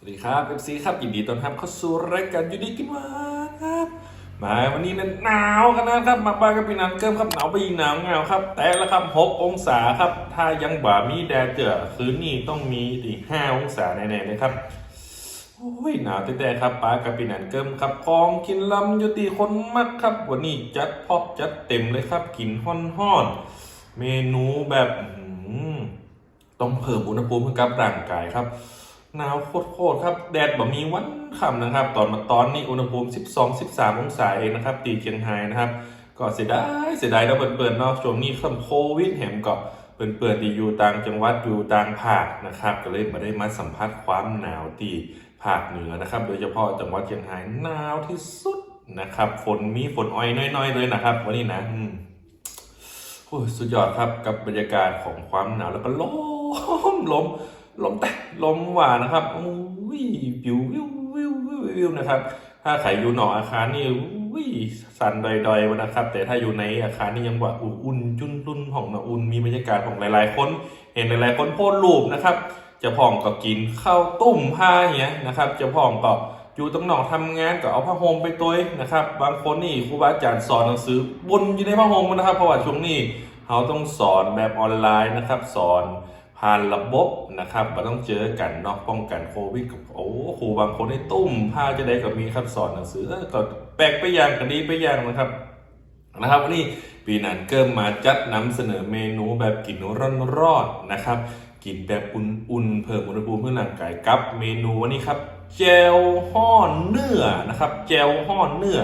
สวัสดีครับเอฟซีครับยินดีต้อนรับเข้าสู่รายการยู่ดีกินหวานครับ มาวันนี้นั้นหนาวกันนะครับมาบ้านกับพี่นันเกิมครับหนาวไปอีกหนาวเงาครับ แต่ละครับหกองศาครับ ถ้ายังบ่ามีแดดเจอคืนนี้ต้องมีถึงห้าองศาแน่ๆเลยครับโอ้ยหนาวแต่ๆครับป้ากับพี่นันเกิมครับของกินลำยูตีคนมากครับ วันนี้จัดพอบจัดเต็มเลยครับกินห้อนๆเมนูแบบต้องเพิ่มอุณหภูมิให้กับร่างกายครับ หนาวโคตรๆครับ แดดแบ่มีวันค่ำนะครับ ตอนมาตอนนี้อุณหภูมิ 12-13 องศาเองนะครับ ตีเชียงไฮ้นะครับ ก็เสียดายเสียดายแล้วเปิดๆเนาะช่วงนี้ค่ำโควิดแหมก็เปิดๆที่อยู่ต่างจังหวัดอยู่ต่างภาคนะครับ ก็เลยมาได้มาสัมผัสความหนาวที่ภาคเหนือนะครับ โดยเฉพาะจังหวัดเชียงรายหนาวที่สุดนะครับ ฝนมีฝนอ้อยน้อยๆเลยนะครับ วันนี้นะโอ้ยสุดยอดครับกับบรรยากาศของความหนาวแล้วก็ลมลม ลมแต่ลมหวานนะครับอุ้ยปิววิววิววิววิวนะครับ ถ้าใครอยู่หนออาคารนี่อุ้ยสั่นดอยๆวะนะครับ แต่ถ้าอยู่ในอาคารนี่ยังว่าอุ่นจุนรุ่นของนะอุ่นมีบรรยากาศของหลาย ๆ คน เห็นหลายๆคนโพสต์รูปนะครับ จะพ่องก็กินข้าวตุ้มผ้าเงี้ยนะครับจะพ่องก็อยู่ตรงหนอกทำงานก็เอาผ้าห่มไปตัวนะครับ บางคนนี่ครูบาอาจารย์สอนหนังสือบนอยู่ในผ้าห่มนะครับเพราะว่าช่วงนี้เขาต้องสอนแบบออนไลน์นะครับ สอน ผ่านระบบนะครับเราต้องเจอกันเนาะป้องกันโควิดกับโอ้ครูบางคนให้ตุ้มผ้าจะได้กับมีครับสอนหนังสือก็แปลกไปอย่างกันดีไปอย่างนะครับนะครับวันนี้ปีนันเกิมมาจัดนำเสนอเมนูแบบกินร้อนๆนะครับ กินแบบอุ่นๆเพิ่มอุณหภูมิเพื่อร่างกายกับเมนูวันนี้ครับเจลห่อเนื้อนะครับเจลห่อเนื้อ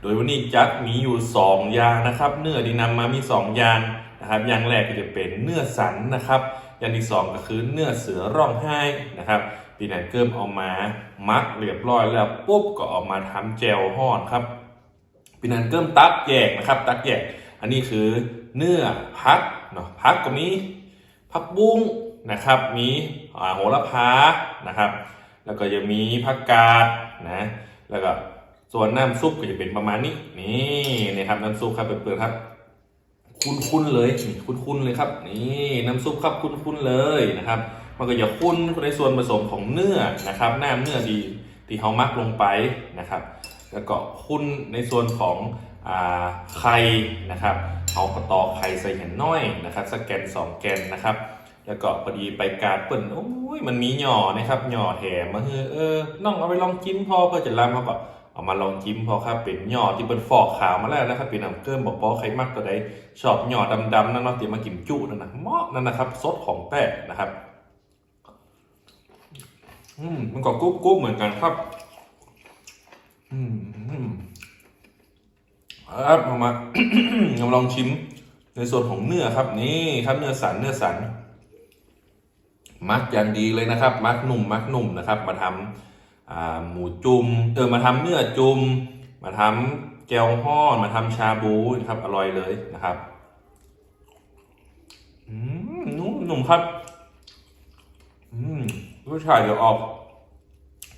โดยวันนี้จัดมีอยู่ 2 อย่างนะครับ เนื้อที่นำมามี 2 อย่างนะครับอย่างแรกก็จะเป็นเนื้อสันนะครับ อย่างที่2ก็คือเนื้อเสือร้องไห้นะครับปีนันเกิมเอามามักเรียบร้อยแล้วปุ๊บก็ออกมาทำแจวห่อนครับปีนันเกิมตักแยกนะครับ ตักแยก อันนี้คือเนื้อพักเนาะพักก็มีผักบุ้งนะครับมีโหระพานะครับ แล้วก็ยังมีผักกาดนะแล้วก็ส่วนน้ำซุปก็จะเป็นประมาณนี้นี่นะครับน้ำซุปครับเปิดๆครับ คุ้นๆเลยนี่คุ้นๆเลยครับ นี่น้ำซุปครับคุ้นๆเลยนะครับ มันก็จะคุ้นในส่วนผสมของเนื้อนะครับน้ำเนื้อดีที่เขามักลงไปนะครับ แล้วก็คุ้นในส่วนของไข่นะครับเขาก็ตอกไข่ใส่เห็นน้อยนะครับสแกนสองแกนนะครับ แล้วก็พอดีไปการเปิ่นโอ้ยมันมีหย่อนะครับหย่อแถมมาเออเออน้องเอาไปลองจิ้มพอเพื่อจะรำเขาก็ เอามาลองจิ้มพอครับเป็นหยอดที่เป็นฟอกขาวมาแล้วนะครับเป็นน้ำเกลือบอกปอใครมักตัวใดชอบหยอดดำๆนั่นเนาะเตรียมมากินจุนั่นนะเหมาะนั่นนะครับซดของแป้งนะครับอืมมันก็กรุบกรุบเหมือนกันครับ อืมอืมเอาครับเอามาเอามาลองชิมในส่วนของเนื้อครับนี่ครับเนื้อสันเนื้อสัน มักอย่างดีเลยนะครับ มักหนุ่มมักหนุ่มนะครับ มาทำอ่า หมูจุ่มเออมาทำเนื้อจุ่มมาทำแกวฮ้อนมาทำชาบูนะครับอร่อยเลยนะครับอืมนุ่มนุ่มครับอืมรสชาติเดี๋ยวออก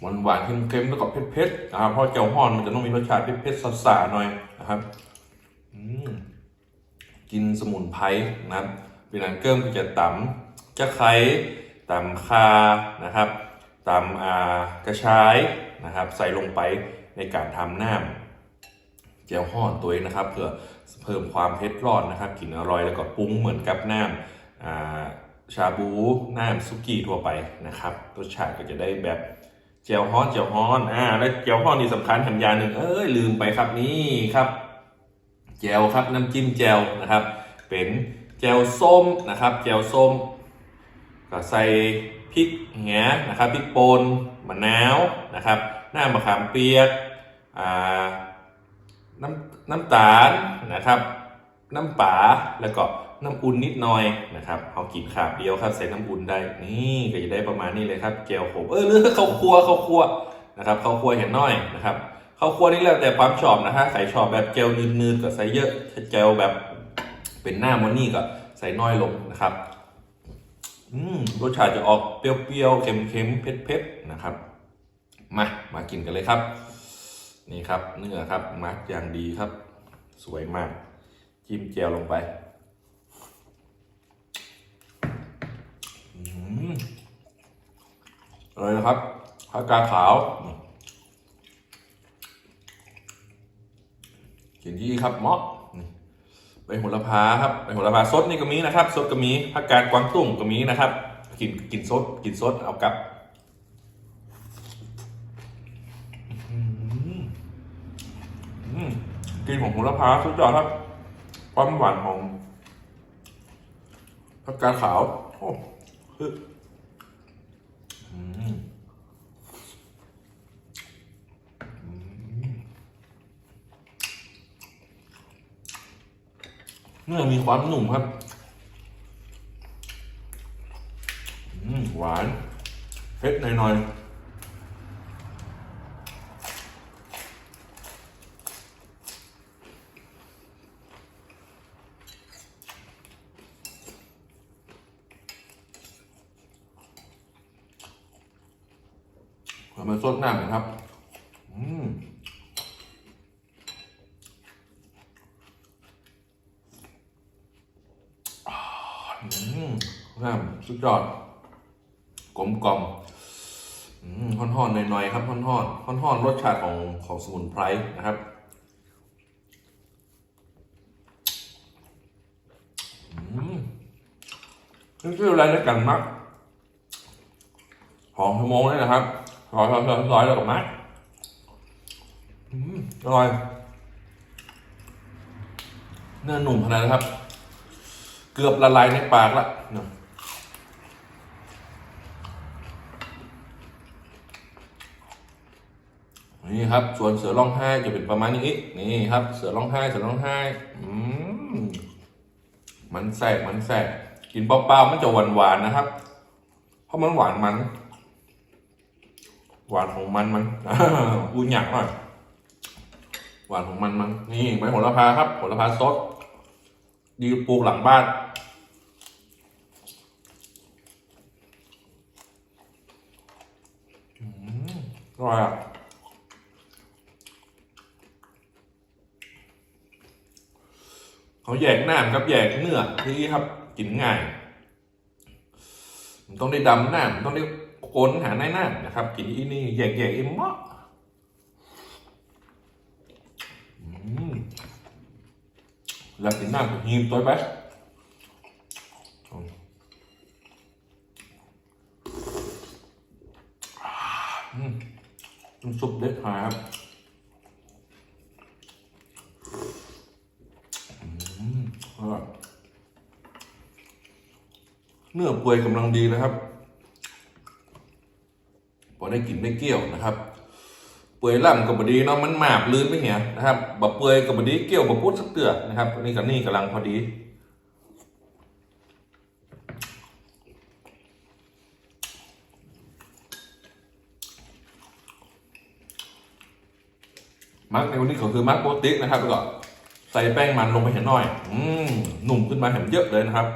หวานหวานๆเค็มๆแล้วก็เผ็ดๆนะครับเพราะแกวฮ้อนมันจะต้องมีรสชาติเผ็ดๆซ่าๆหน่อยนะครับอืมกินสมุนไพรนะครับเป็นอันเกิมก็จะตำจะไคร้ตำคานะครับ ตำอ่ากระชายนะครับ ใส่ลงไปในการทำน้ำเจียวห่อนตัวเองนะครับ เพื่อเพิ่มความเผ็ดร้อนนะครับกลิ่นอร่อยแล้วก็ปรุงเหมือนกับน้ำอาชาบูน้ำซุกี้ทั่วไปนะครับรสชาติก็จะได้แบบเจียวฮ้อนเจียวฮ้อนอ่าและเจียวฮ้อนนี่สำคัญแถมอยาหนึ่งเอ้ยลืมไปครับนี่ครับแจวครับน้ำจิ้มแจวนะครับ เป็นแจวส้มนะครับแจวส้มก็ใส่ พริกแหงนะครับพริกป่นมะนาวนะครับ หน้ำมะขามเปียกน้ำน้ำตาลนะครับ น้ำป่าแล้วก็น้ำอุ่นนิดหน่อยนะครับเอากินขาบเดียวครับใส่น้ำอุ่นได้นี่ก็จะได้ประมาณนี้เลยครับเจลผมเออหรือข้าวคั่วข้าวคั่วนะครับข้าวคั่วเห็นน้อยนะครับข้าวคั่วนี่แล้วแต่ความชอบนะฮะใครชอบแบบเจลนืดๆก็ใส่เยอะถ้าเจลแบบเป็นหน้ามันนี่ก็ใส่น้อยลงนะครับ อืมรสชาติจะออกเปรี้ยวๆ เค็มๆ เผ็ดๆ นะครับ มา มากินกันเลยครับ นี่ครับ เนื้อครับมักอย่างดีครับ สวยมาก จิ้มแจวลงไปอืมอร่อยนะครับผักกาขาว กินยี่ครับเหมาะ ใบโหระพาครับใบโหระพาสดนี่ก็มีนะครับสดก็มีผักกาดกวางตุ้งก็มีนะครับกินกินสดกินสดเอากับอืมกลินของโหระพาสุดยอดครับ ความหวานของผักกาดขาวโอ้คือ เนื้อมีความหนุ่มครับอืมหวานเผ็ดหน่อยๆเรามาซดน้ำกันครับ อืมอ่าอืมน้ำสุด ยอด กลมกล่อมอืมห่อนหน่อยๆครับห่อนๆห่อนๆรสชาติของของสมุนไพรนะครับอืมนี่คืออะไรนะกันมากหอมชั่วโมงเลยนะครับร้อยร้อยร้อยร้อยแล้วกับมัดอืมอร่อยเนื้อหนุ่มขนาดนะครับ เกือบละลายในปากละ นี่ครับ ส่วนเสือร้องไห้จะเป็นประมาณนี้นี่ครับ เสือร้องไห้เสือร้องไห้อืมมันแสบมันแสบกินเปล่าๆมันจะหวานๆนะครับ เพราะมันหวานมัน หวานของมันมันอูหยักหน่อยหวานของมันมันนี่ใบโหระพาครับโหระพาสดดีปลูกหลังบ้านอืมอร่อยอะ เขาแยกน้ำครับแยกเนื้อที่ครับกินง่ายมันต้องได้ดำน้ำมันต้องได้โกนหาในน้ำนะครับ กินอีนี่แยกแยกอิมมะอืมแล้วกินน้ำกับฮีมตัวไปน้ำซุปเด็ดหายครับ อืมอร่อย เนื้อเปื่อยกำลังดีนะครับพอได้กลิ่นได้เกี่ยวนะครับ เปื่อยล่ำกับบดีเนาะมันหมาบลื่นไม่เหี้ยนะครับบะเปื่อยกับบดีเกี่ยวบะพุดสักเตือนะครับนนี้กับนี่กำลังพอดีมักในวันนี้ก็คือมักโปรติกนะครับแล้วก็ใส่แป้งมันลงไปเห็นหน่อย อืมหนุ่มขึ้นมาเห็นเยอะเลยนะครับ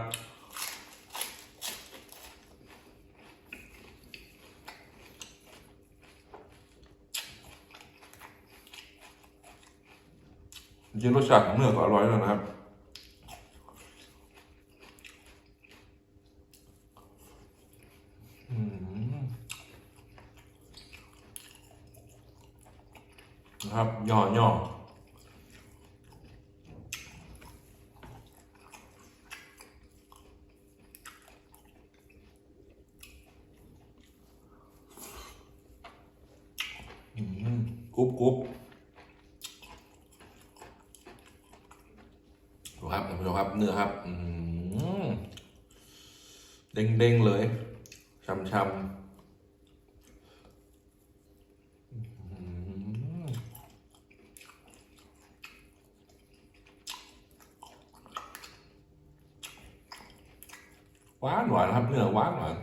จริงรสชาติของเนื้อก็อร่อยแล้วนะครับอืมนะครับย่อย่อมกรุบกรุบดูครับท่านผู้ชมครับ เนื้อครับ อืมเด้งเด้งๆเลยช่ำช่ำอืม หวานหวานครับเนื้อหวานหวาน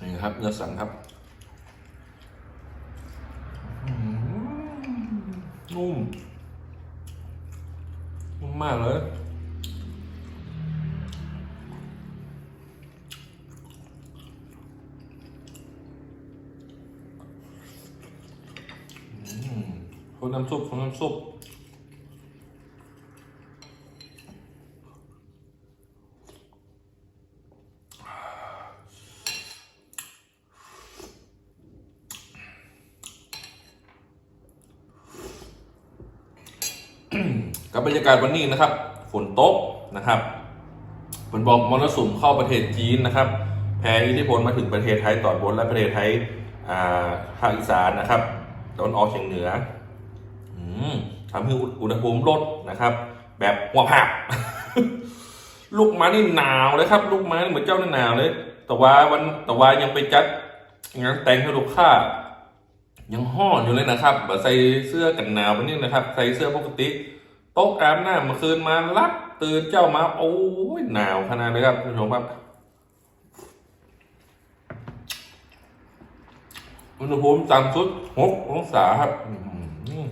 นี่ครับเนื้อสันครับอืมนุ่มนุ่มมากเลย คนน้ำซุปคนน้ำซุปกับบรรยากาศวันนี้นะครับ ฝนตกนะครับฝนบอกมรสุมเข้าประเทศจีนนะครับ แผ่อิทธิพลมาถึงประเทศไทยตอนบนและประเทศไทยภาคอีสานนะครับตอนออกเฉียงเหนือ ทำให้อุณหภูมิลดนะครับ แบบหัวผักลูกไม้นี่หนาวเลยครับ ลูกไม้เหมือนเจ้านี่หนาวเลย แต่ว่าวันแต่ว่ายังไปจัดงานแต่งให้ลูกค้ายังห่อนอยู่เลยนะครับใส่เสื้อกันหนาววันนี้นะครับ ใส่เสื้อปกติโต๊ะอาบน้ำเมื่อคืนมาลักตื่นเจ้ามา โอ้ยหนาวขนาดเลยครับคุณผู้ชมครับอุณหภูมิต่ำสุดหกองศาครับอื้อหือ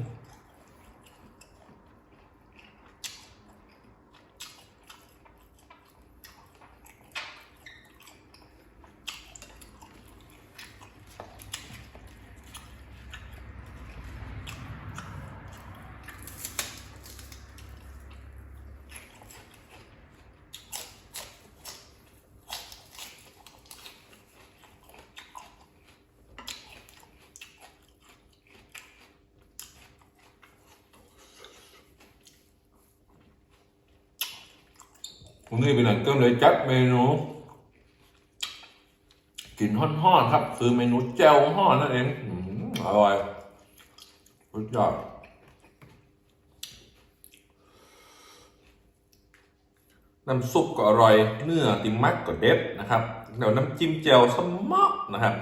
วั นนี้เป็นหนังเกิมเลยจัดเมนูกินห่อนๆครับ คือเมนูแจ่วห่อนนั่นเองอร่อยสุดยอดน้ำซุปก็อร่อย เนื้อติมมักก็เด็ดนะครับเดี๋ยวน้ำจิ้มแจ่วสมอกนะครับ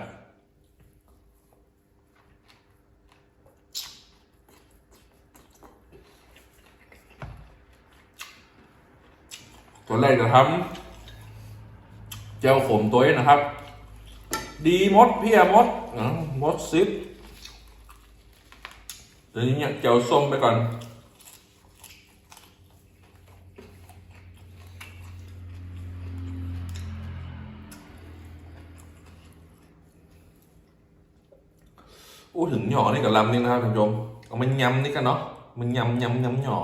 ตัวแรกจะทำเจลขมตัวนี้นะครับ ดีมดเพียมดอะมดซิปเดี๋ยวนี้เนี่ยเจลส้มไปก่อนอู้ถึงหย่อนี่กับลำนี่นะครับท่านผู้ชมเอามันยำนี่กันเนาะมันยำยำยำหย่อ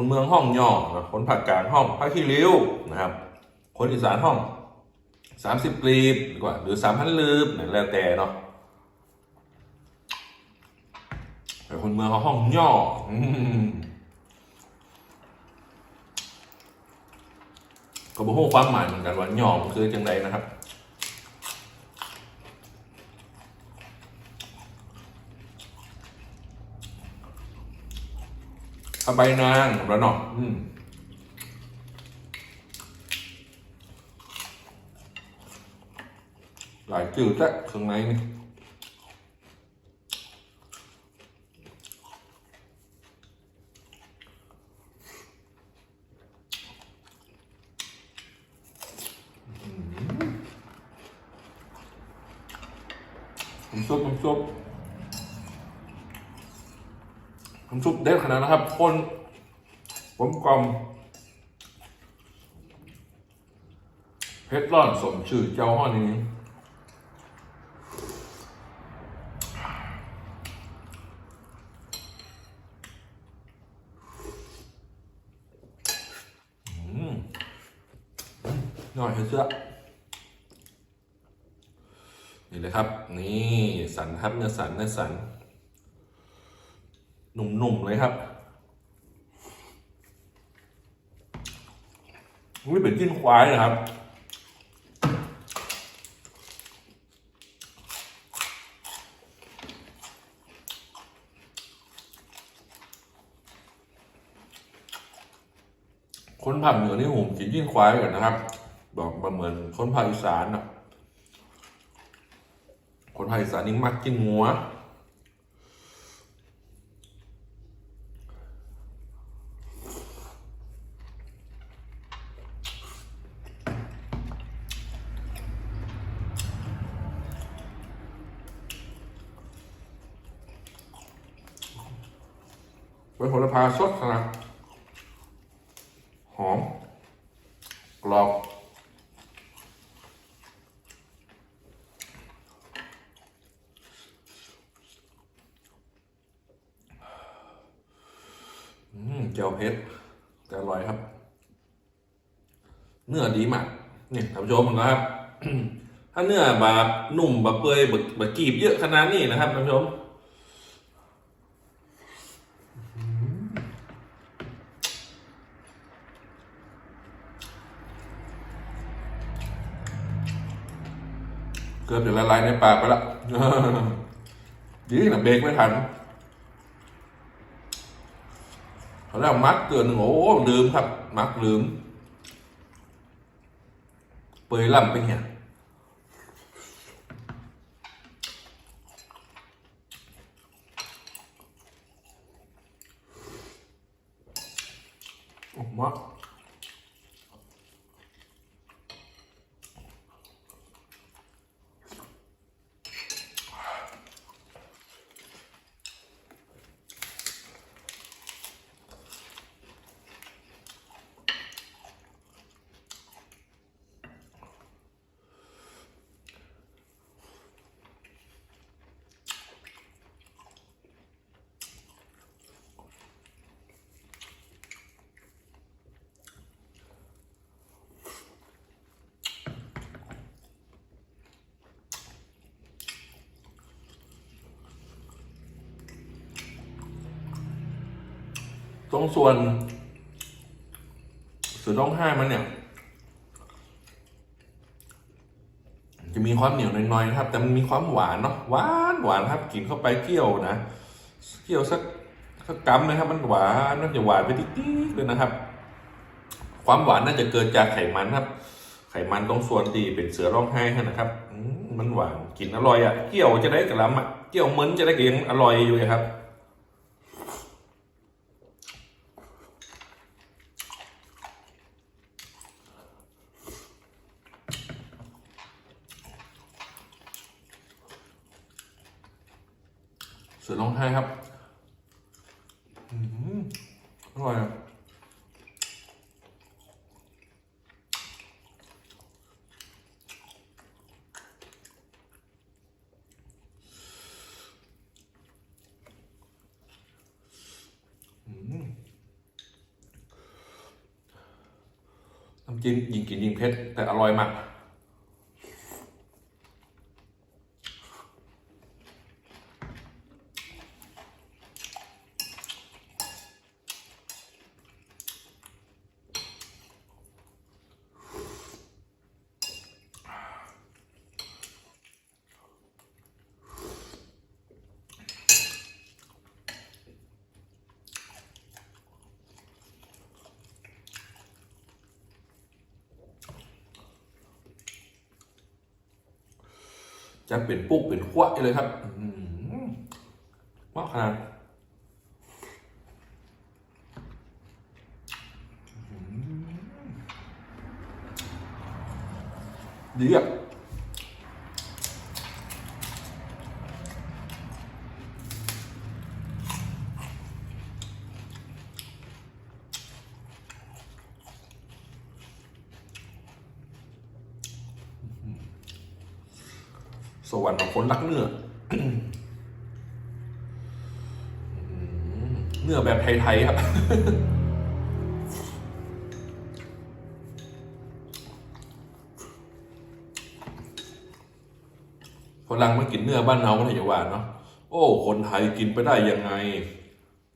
คนเมืองห้องย่อนะคนภาคกลางห้องภาคที่ริ้วนะครับ คนอีสานห้องสามสิบกรีบดีกว่า หรือสามพันลืบเนี่ยแล้วแต่เนาะแต่คนเมืองเขาห้องย่อก็บอกความหมายเหมือนกันว่าย่อมันคือจังไรนะครับ สบายนางแล้วเนาะอืมหลายจืดแท้ข้างใน้ำซุปเด็ดขนาดนะครับ คนกลมกลมเผ็ดร้อนสมชื่อเจ้าห้อนี้อืมหน่อยเสื้อนี่เลยครับ นี่สันครับเนื้อสันเนื้อสัน หนุ่มๆเลยครับนี่เป็นจิ้นควายนะครับคนภาคเหนือนี่ผมกินจิ้นควายก่อนนะครับ บอกมาเหมือนคนภาคอีสานอะคนภาคอีสานนี่มักกินงัว ไว้ผลพาสดขนาด หอม กรอบ อืมเจียวเผ็ดแต่อร่อยครับ เนื้อดีมาก นี่ท่านผู้ชมนะครับถ้าเนื้อแบบนุ่มแบบเปื่อยบบแบบกรีบเยอะขนาดนี้นะครับท่านผู้ชมเกือบจะละลายในปากไปแล้วดีนะเบรกไม่ทันเขาเรียกว่ามักเกินหนึ่งโอ้ลืมครับ มักลืม เป ตรงส่วนส่วนต้องห้ามันเนี่ย จะมีความเหนียวน้อยๆครับ แต่มันมีความหวานเนาะหวานหวานครับกินเข้าไปเคี่ยวนะเคี่ยวสักสักกำนะครับ มันหวานน่าจะหวานไปติ๊ดๆเลยนะครับ ความหวานน่าจะเกิดจากไขมันครับ ไขมันตรงส่วนที่เป็นเสือร้องไห้นะครับมันหวานกินอร่อยอะ่ะเกี่ยวจะได้กระลำอะ่ะเกี่ยวเหมือนจะได้กินอร่อยอยู่เลยครับ สือร้องไห้ครับอร่อยอะน้ำจิ้มยิงกินยิงเผ็ดแต่อร่อยมาก จะเป็นปุ๊กเป็นขั้วเลยครับว่าขนาดอะ สวรรค์ของคนรักเนื้อเนื้อแบบไทย ๆ ครับ คนรังมากินเนื้อบ้านเราก็ถือว่าเนาะ โอ้ คนไทยกินไปได้ยังไง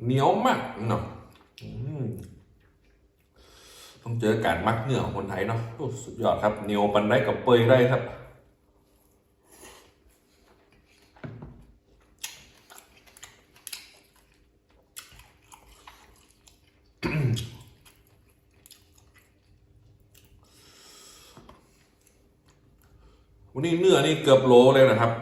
เหนียวมากเนาะต้องเจอการมักเนื้อของคนไทยเนาะสุดยอดครับเหนียวปันได้กับเปยได้ครับ วันนี้เนื้อนี่เกือบโลเลยนะครับ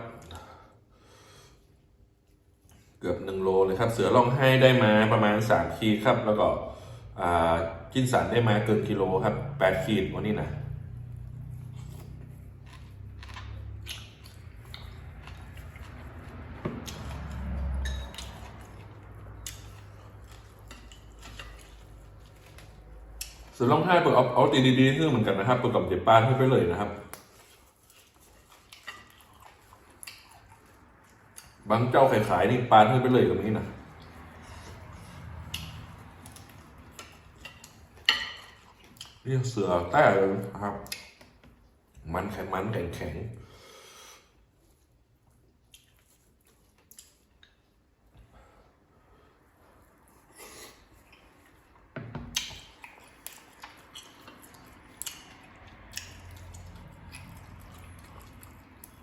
เกือบหนึ่งโลเลยครับ เสือร้องไห้ได้มาประมาณสามขีดครับ แล้วก็กินสันได้มาเกินกิโลครับแปดขีดวันนี้นะ ส่วนร่องไห้เปิดเอาเอาตีดีๆขึ้นเหมือนกันนะครับเปิดกับเจ็บปานให้ไปเลยนะครับ บางเจ้าขายขายๆนี่ปานให้ไปเลยแบบนี้นะนี่เสือแต้เลยนะครับ มันแข็งมันแข็งแข็ง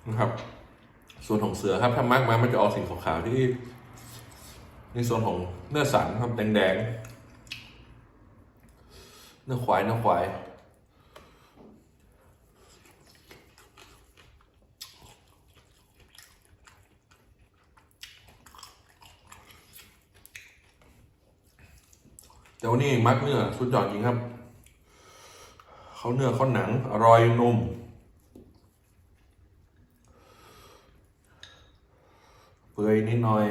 นะครับ ส่ วนของเสือครับถ้ามักมามันจะออกสีขาวๆที่ ในส่วนของเนื้อสันครับแดงๆเนื้อควายเนื้อควายแต่วันนี้มักเนื้อสุดยอดจริงครับ เขาเนื้อเขาหนังอร่อยนุ่ม เปื่ อยนิดหน่อย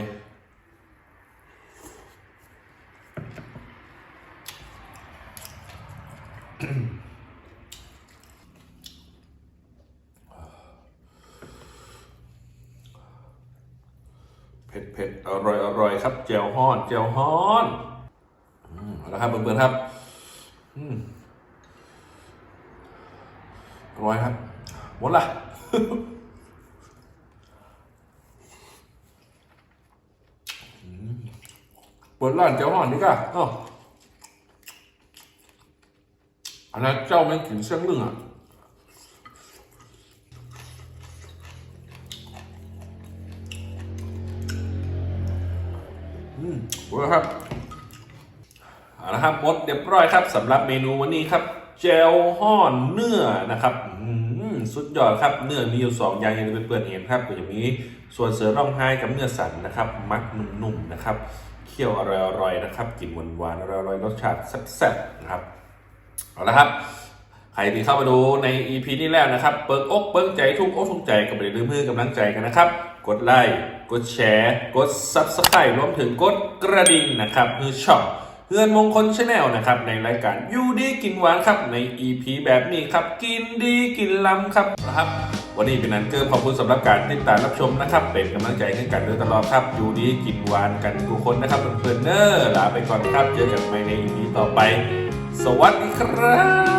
เผ็ดเผ็ดอร่อยอร่อยครับเจียวฮ้อนเจียวฮ้อนเอาละครับเพื่อนๆครับอร่อยครับ หมดละ เปิดร้านเจ้าห่อนนี่ก่ะอ้าวอันนั้นเจ้าแม่งกินเสียงลึงอะอืมเว้ครับเอาละครับหมดเรียบร้อยครับสำหรับเมนูวันนี้ครับเจลห่อนเนื้อนะครับอืมสุดยอดครับเนื้อมีอยู่สองอย่างอย่างที่เพื่อนๆเห็นครับก็จะมีส่วนเสือร่องไห้กับเนื้อสันนะครับ มักนุ่มๆนะครับ คี่ยวอร่อยๆนะครับกลิ่นหวานๆอร่อยๆรสชาติแซ่บๆนะครับเอาละครับใครที่เข้ามาดูใน EP นี้แล้วนะครับ เปิดอกเปิดใจทุกอกทุกใจก็ไม่ได้ลืมมือกำลังใจกันนะครับ กดไลค์กดแชร์ กด Subscribe รวมถึงกดกระดิ่งนะครับคือช่องเพื่อนมงคลชาแนลนะครับในรายการยูดีกินหวานครับใน EP แบบนี้ครับ กินดีกินล้ำครับนะครับ วันนี้เป็นนันเกอร์ขอบคุณสำหรับการติดตามรับชมนะครับ เป็นกำลังใจให้กันโดยตลอดครับยูดีกินหวานกันทุกคนนะครับเพื่อนๆเนอร์ลาไปก่อนครับ เจอกันใหม่ใน EP ต่อไป สวัสดีครับ